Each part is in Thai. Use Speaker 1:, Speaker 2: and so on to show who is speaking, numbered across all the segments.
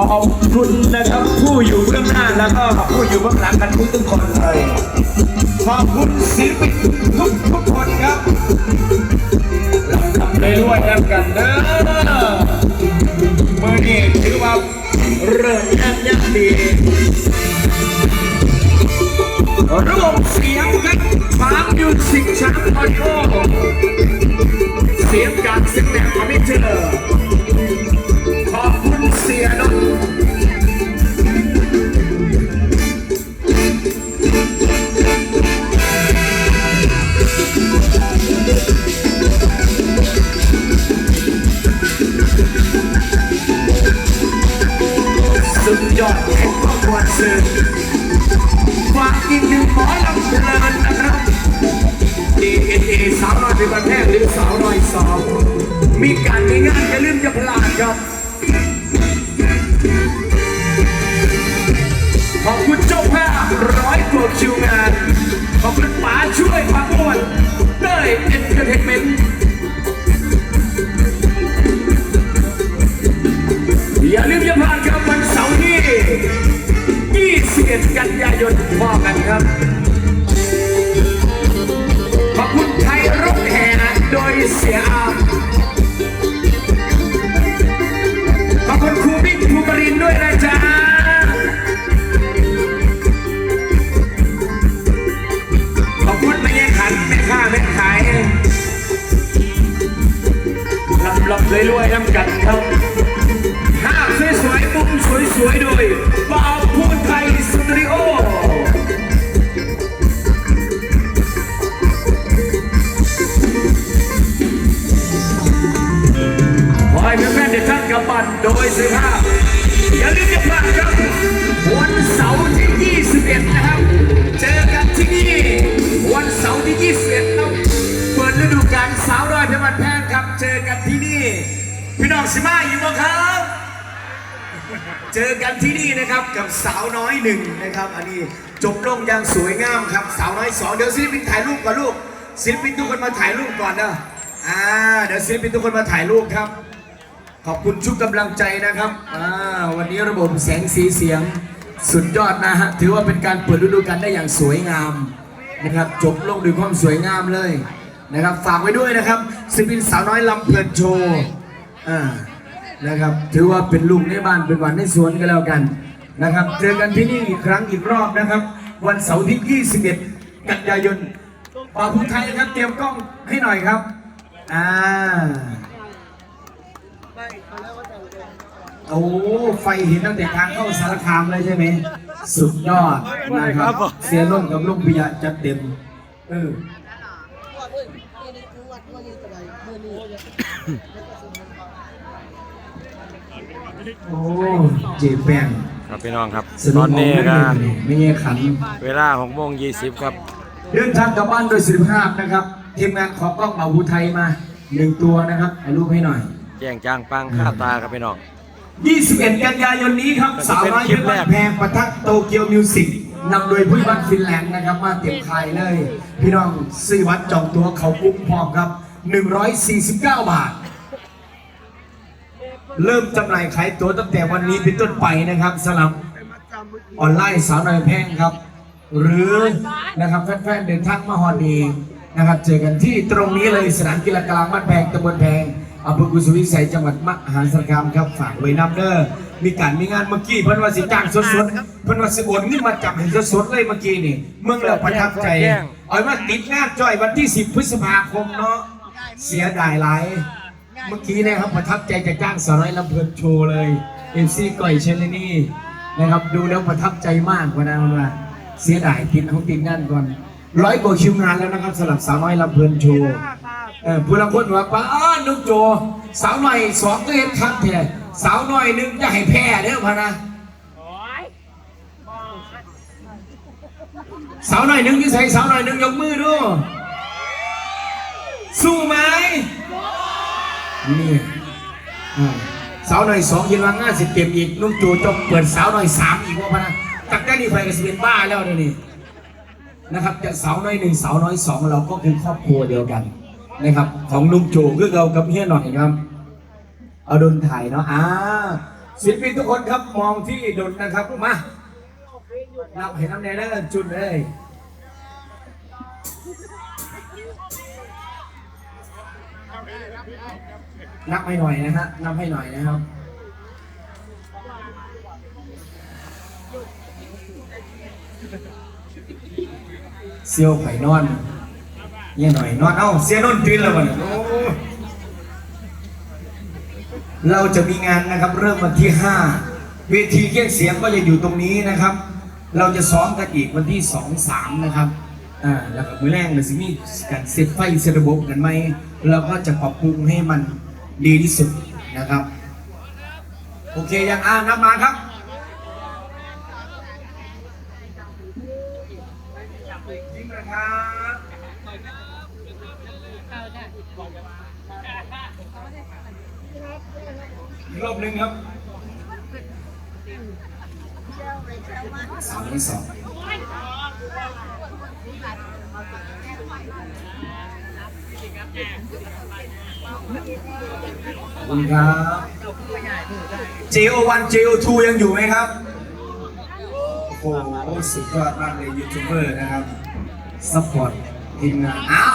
Speaker 1: อบคุณนะครับ ผู้อยู่เบื้องหน้าแล้วก็ผู้อยู่เบื้องหลังกันทุกทุกคนเลยขอบคุณศิลปินทุกทุกคนครับเราทำได้ด้วยกันเด้อเมื่อนี้ถือว่าเริ่มแน่นยักดีรวมเสียงกันฟางยูสิกช้างออดิโอเสียงจากเสียงแหลมอมิเจอร์ ห่งครอบครัวสื่อฝากอีกหนึ่งหมอลำเพลินนะครับ DNA สาวน้อยเป็นประเทศหรือสาวน้อยสองมีการมีงานอย่าลืมจะพลาดครับ ขอบคุณเจ้าภาพร้อยกว่าคิวงาน ขอบคุณป๋าช่วยพักอ้วนเต้ยเอ็นเตอร์เทนเมนต์ 21กันยายนพอกันครับ ขอบคุณไทยรถแห่โดยเสียอามขอบคุณครูบิ๊กครูบรินด้วยนะจ๊ะขอบคุณแม่ยายขันแม่ค้าแม่ขายลำลำรวยน้ำกัน 21เปิดฤดูกาลสาวรอยเพชรบันแพงครับ เจอกันที่นี่ พี่น้องสิมาอยู่บ่ครับ เจอกันที่นี่นะครับกับสาวน้อยหนึ่งนะครับ อันนี้จบลงอย่างสวยงามครับ สาวน้อยสองเดี๋ยวศิลปินถ่ายรูปก่อนลูกศิลปินทุกคนมาถ่ายรูปก่อนนะอ่าเดี๋ยวศิลปินทุกคนมาถ่ายรูปครับ ขอบคุณชุกกำลังใจนะครับอ่าวันนี้ระบบแสงสีเสียงสุดยอดนะฮะถือว่าเป็นการเปิดฤดูกาลได้อย่างสวยงาม นะครับ จบลงด้วยความสวยงามเลยนะครับ ฝากไว้ด้วยนะครับศิลปินสาวน้อยลำเพลินโชว์อ่านะครับ ถือว่าเป็นลูกในบ้านเป็นหวันในสวนกันแล้วกันนะครับ เจอกันที่นี่อีกครั้งอีกรอบนะครับ วันเสาร์ที่ 21 กันยายนป่าพุทไทยครับเตรียมกล้องให้หน่อยครับอ่าโอ้ไฟเห็นตั้งแต่ทางเข้าสารคามเลยใช่ไหม สุดยอดนะครับ เสียล่มกับลุงปิยะจัดเต็ม เออโอ้เจแปง
Speaker 2: ครับพี่น้องครับ
Speaker 1: สนุ
Speaker 2: ตอกน
Speaker 1: มอง
Speaker 2: นี้
Speaker 1: ไม่
Speaker 2: ก็
Speaker 1: ได้ไม่เงี้ยขัน
Speaker 2: เวลา6โมง20ครับ
Speaker 1: เดินทางกลับบ้านโดยสุขภาพนะครับ ทีมงานขอกล้องเบาภูไทยมาหนึ่งตัวนะครับถ่ายรูปให้หน่อย
Speaker 2: แจ้งจางปังค่าตาครับพี่น้อง
Speaker 1: 21 กันยายนนี้ครับ
Speaker 2: เป็น
Speaker 1: สาวน้อย
Speaker 2: คลิ
Speaker 1: เพ
Speaker 2: ป
Speaker 1: ชร
Speaker 2: แร
Speaker 1: บ้ากนแพงประทักโตเกียวมิวสิกนำโดยผู้บัตรฟินแลนด์นะครับมาเต็มคายเลย พี่น้องซื้อวัดจองตัวเขากุ้งพร้อมครับ 149 บาท เริ่มจำหน่ายขายตัวตั้งแต่วันนี้เป็นต้นไปนะครับสำหรับออนไลน์สาวน้อยแพงครับ หรือนะครับแฟนๆเดินทางมาฮอนดีนะครับ เจอกันที่ตรงนี้เลยสนามกีฬากลางบ้านแพงตำบลแพง อำเภอกุสุวิสัยจังหวัดมหาสารคามครับฝากไว้นับเด้อมีการมีงานเมื่อกี้เพิ่นว่าสิจ้างสดๆเพิ่นว่าสิโอนเงินมาจับให้สดๆเลยเมื่อกี้นี่เมืองเราประทับใจเอาว่าติดงานจ้อยวันที่ 10 พฤษภาคมเนาะเสียดายหลายเมื่อกี้เนะครับประทับใจจะจ้างสาวน้อยลำเพลินโชว์เลยเอ็มซีก่อยเชลนี่นะครับดูแล้วประทับใจมากกว่านั้นว่าเสียดายติดเขาติดงานก่อนร้อยกว่าคิวงานแล้วนะครับสำหรับสาวน้อยลำเพลินโชว์ เออผู้ละคนว่าป้านุกโจ สาวหน่อยสองก็เห็นครับแท้สาวหน้อยหนึงจะให้แพ้เด้อพะนะสาวหน้อยหนึงยิ่ใส่สาวหน้อยหนึงยกมือดูสู้ไหมนี่สาวหน่อยสองยินว่างาสิเต็มอีกนุ่มโจจบเปิดสาวหน่อยสามอีกว่าพะนะจากได้นี่ไฟก็สิเป็นบ้าแล้วเดี๋ยวนี่นะครับจะสาวน้อยหนึ่งสาวน้อยสองเราก็คือครอบครัวเดียวกัน นะครับ ของนุ่มโจคือเรากับเฮียหน่อยครับ เอาโดนถ่ายเนาะอ่าศิลปินทุกคนครับมองที่ดนนะครับมานับให้น้ำแน่เด้อจุดเลยนับให้หน่อยนะฮะนับให้หน่อยนะครับเซียวไผ่นอน ยี่ยหน่อยนอนเอ้าเสียนนตื่นแล้วมันเราจะมีงานนะครับ เริ่มวันที่ 5 เวทีเครื่องเสียงก็จะอยู่ตรงนี้นะครับ เราจะซ้อมกันอีกวันที่ 2 3 นะครับอ่าแล้วก็มือแรกเลยสิมีการเซตไฟเซตระบบกันไหมเราก็จะปรับปรุงให้มันดีที่สุดนะครับ โอเคยังอ่านับมาครับยิ้มนะครับ รอบหนึ่งครับสองที่สองขอบคุณครับ JO1 JO2 ยังอยู่ไหมครับ โอ้โหสุดยอดมากเลยยูทูบเบอร์นะครับ ซัพพอร์ต ทีมงานอ้าว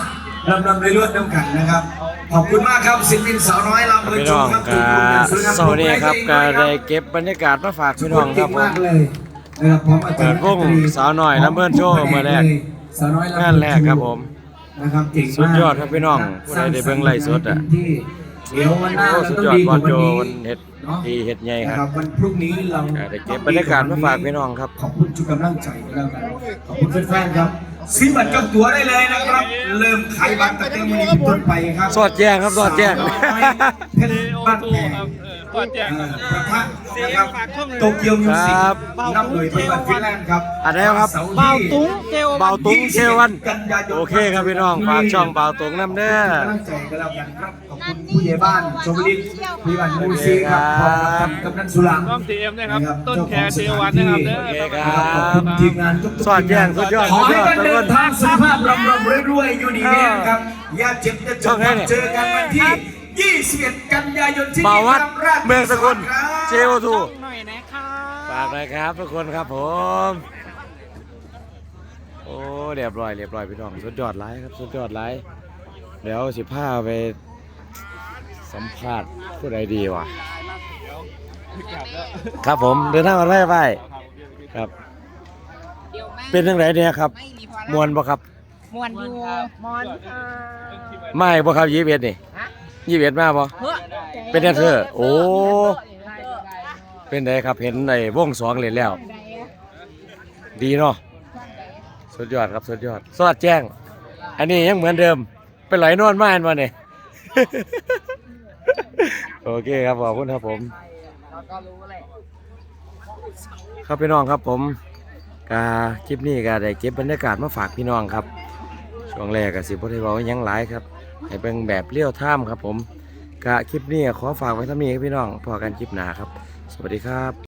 Speaker 1: ลำลำเลยรวดน้ำกันนะครับ ขอบคุณมากครับศิลปินสาวน้อยลำเบอร์
Speaker 2: พี่
Speaker 1: จุ
Speaker 2: น้อง
Speaker 1: ครับ
Speaker 2: ก็สวัสดีครับก็ได้เก็บบรรยากาศมาฝากพี่น้องครับผม
Speaker 1: มากเลยนะครับพร้อมอาจารย์
Speaker 2: เปิดวงสาวน้อยลำเบิดโชว์เมื่อแรก
Speaker 1: สาวน้อยลำเบิด
Speaker 2: งานแรกครับผม
Speaker 1: นะครับเก่งมาก
Speaker 2: สุดยอดครับพี่น้องผู้ใดได้เบิ่งไลฟ์สดอะ
Speaker 1: ที่เดี๋ยววันหน้า
Speaker 2: โอ้
Speaker 1: เรา
Speaker 2: สุด
Speaker 1: ต้อง
Speaker 2: ยอด
Speaker 1: ดีก
Speaker 2: บอ
Speaker 1: ว่า
Speaker 2: ล
Speaker 1: วัน
Speaker 2: โจ
Speaker 1: นี้
Speaker 2: มันเฮ็ด
Speaker 1: เนาะ
Speaker 2: ดีเฮ็ดใหญ่
Speaker 1: นะ
Speaker 2: ค
Speaker 1: ค
Speaker 2: รั
Speaker 1: รับบวันพรุ่งนี้เรา
Speaker 2: ก็ได้เก็บบรรยากาศมาฝากพี่น้องครับ
Speaker 1: ขอบคุณทุกกำลังใจกันแล้วกัน ขอบคุณแฟนๆครับ ซื้อบัตรจองตั๋วได้เลยนะครับ เริ่มขายบัตรตั้งแต่วันนี้เป็นต้นไปครับ
Speaker 2: สอดแจ้งครับสอดแจ้ง
Speaker 1: สาวน้อยเพชรบ้านแพง
Speaker 3: ก่อนแจก
Speaker 1: เอ่อประทับนะครับโตเกียวมิวสิก
Speaker 2: ครับ
Speaker 1: นับโดยเป็นบัตรฟินแลนด์ครับ
Speaker 2: อันไหนครับ
Speaker 1: สร์ที่
Speaker 3: เบาตุ้งเจล
Speaker 2: เบาตุ้งเชวัน
Speaker 1: กันยายน
Speaker 2: โอเคครับพี่น้อง ฝากช่องเบาตุ้งน้ำเด้อ
Speaker 1: กำลังใจกันแล้วกันครับข อบคุณผู้ใหญ่บ้านชมริตพี่วันมูซีครับพร้อมกับกำนันสุรัง
Speaker 3: น้องทีเอ็มนะครับต้นแคร์เจวันนะครับเด้อ
Speaker 2: โอเคค
Speaker 1: ค
Speaker 2: รั
Speaker 1: รับขอบคุณทีมงานทุกๆ
Speaker 2: สอดแจ้งสุดยอด
Speaker 1: ขอให้
Speaker 2: สุดยอด
Speaker 1: กันเดินทางสุขภาพร่ำรวยรวยอยู่ดีแน่ครับอย่าเจ็บอย่าจ
Speaker 2: ช่อง
Speaker 1: น
Speaker 2: ไหนเนี่ย
Speaker 1: เจอกันวันที่21กันยายนที่
Speaker 2: เบาวัด
Speaker 1: ราช
Speaker 2: เมืองสกุล
Speaker 1: ครับ
Speaker 2: เจโอทู
Speaker 3: หน่อยนะคะ
Speaker 2: ฝากหน่อยครับทุกคนครับผม โอ้เรียบร้อยเรียบร้อยพี่น้องสุดยอดไลฟ์ครับสุดยอดไลฟ์เดี๋ยวสิพาไป สัมภาษณ์ผู้ใดดีวะครับผมเดินทางกันไปไปครับ เป็นยังไงเนี่ยครับ มวนบ่ครับ
Speaker 4: มวนอยู่มวนค่ะ
Speaker 2: ไม่บ่ครับยี่สิบเอ็ดนี่ยี่สิบเอ็ดมาบ่
Speaker 4: เฮ้อ
Speaker 2: เป็นแดนเซอร์โอ้เป็นไงครับเห็นในวงสองเลยแล้ว ดีเนาะสุดยอดครับสุดยอดสวัสดแจ้ง อันนี้ยังเหมือนเดิมเป็นไหลนวลมาอันมาเนี่ย โอเคครับขอบคุณครับผม
Speaker 4: เราก็รู้แหละ
Speaker 2: ครับพี่น้องครับผมกาคลิปนี้ก็ได้เก็บบรรยากาศมาฝากพี่น้องครับ ช่วงแรกก็สิบ่ได้เว้าหยังหลายครับให้เป็นแบบเลี้ยวท่ามครับผมกะคลิปนี้ขอฝากไว้เท่านี้ครับพี่น้องพอกันคลิปหน้าครับ สวัสดีครับ